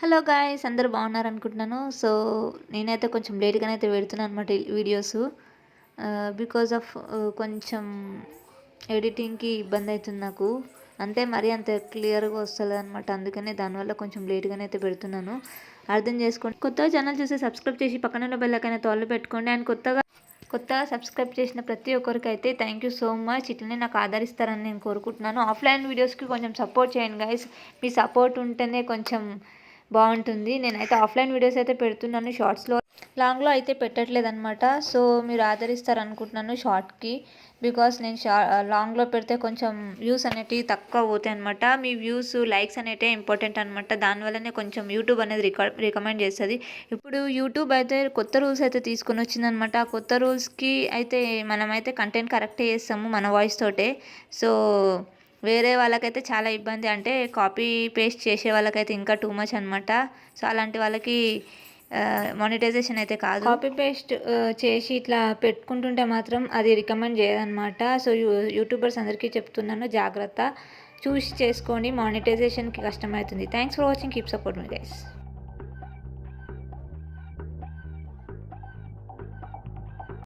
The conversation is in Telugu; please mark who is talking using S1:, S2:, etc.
S1: హలో గాయస్ అందరూ బాగున్నారు అనుకుంటున్నాను సో నేనైతే కొంచెం లేట్గానే అయితే పెడుతున్నాను అనమాట వీడియోస్. బికాజ్ ఆఫ్ కొంచెం ఎడిటింగ్కి ఇబ్బంది అవుతుంది నాకు. అంతే మరీ అంత క్లియర్గా వస్తుంది అనమాట అందుకనే దానివల్ల కొంచెం లేట్గానే అయితే పెడుతున్నాను. అర్థం చేసుకోండి. కొత్తగా ఛానల్ చూసి సబ్స్క్రైబ్ చేసి పక్కన ఉన్న బెల్లకైనా తోళ్ళు పెట్టుకోండి. అండ్ కొత్తగా కొత్తగా సబ్స్క్రైబ్ చేసిన ప్రతి ఒక్కరికి అయితే థ్యాంక్ యూ సో మచ్ ఇట్లనే నాకు ఆదరిస్తారని నేను కోరుకుంటున్నాను. ఆఫ్లైన్ వీడియోస్కి కొంచెం సపోర్ట్ చేయండి గైస్ మీ సపోర్ట్ ఉంటేనే కొంచెం బాగుంటుంది. నేనైతే ఆఫ్లైన్ వీడియోస్ అయితే పెడుతున్నాను షార్ట్స్లో. లాంగ్లో అయితే పెట్టట్లేదు అనమాట సో మీరు ఆదరిస్తారు అనుకుంటున్నాను షార్ట్కి. బికాస్ నేను షా లాంగ్లో పెడితే కొంచెం వ్యూస్ అనేటివి తక్కువ పోతాయి అనమాట మీ వ్యూస్ లైక్స్ అనేటివి ఇంపార్టెంట్ అనమాట దానివల్లనే కొంచెం యూట్యూబ్ అనేది రిక రికమెండ్ చేస్తుంది. ఇప్పుడు యూట్యూబ్ అయితే కొత్త రూల్స్ అయితే తీసుకొని వచ్చిందనమాట ఆ కొత్త రూల్స్కి అయితే మనమైతే కంటెంట్ కరెక్టే చేస్తాము మన వాయిస్ తోటే. సో వేరే వాళ్ళకైతే చాలా ఇబ్బంది. అంటే కాపీ పేస్ట్ చేసే వాళ్ళకైతే ఇంకా టూ మచ్ అనమాట సో అలాంటి వాళ్ళకి మానిటైజేషన్ అయితే కాదు. కాపీ పేస్ట్ చేసి ఇట్లా పెట్టుకుంటుంటే మాత్రం అది రికమెండ్ చేయదనమాట సో యూట్యూబర్స్ అందరికీ చెప్తున్నాను జాగ్రత్త. చూసి చేసుకోండి మానిటైజేషన్కి కష్టమవుతుంది. Thanks for watching keep support me guys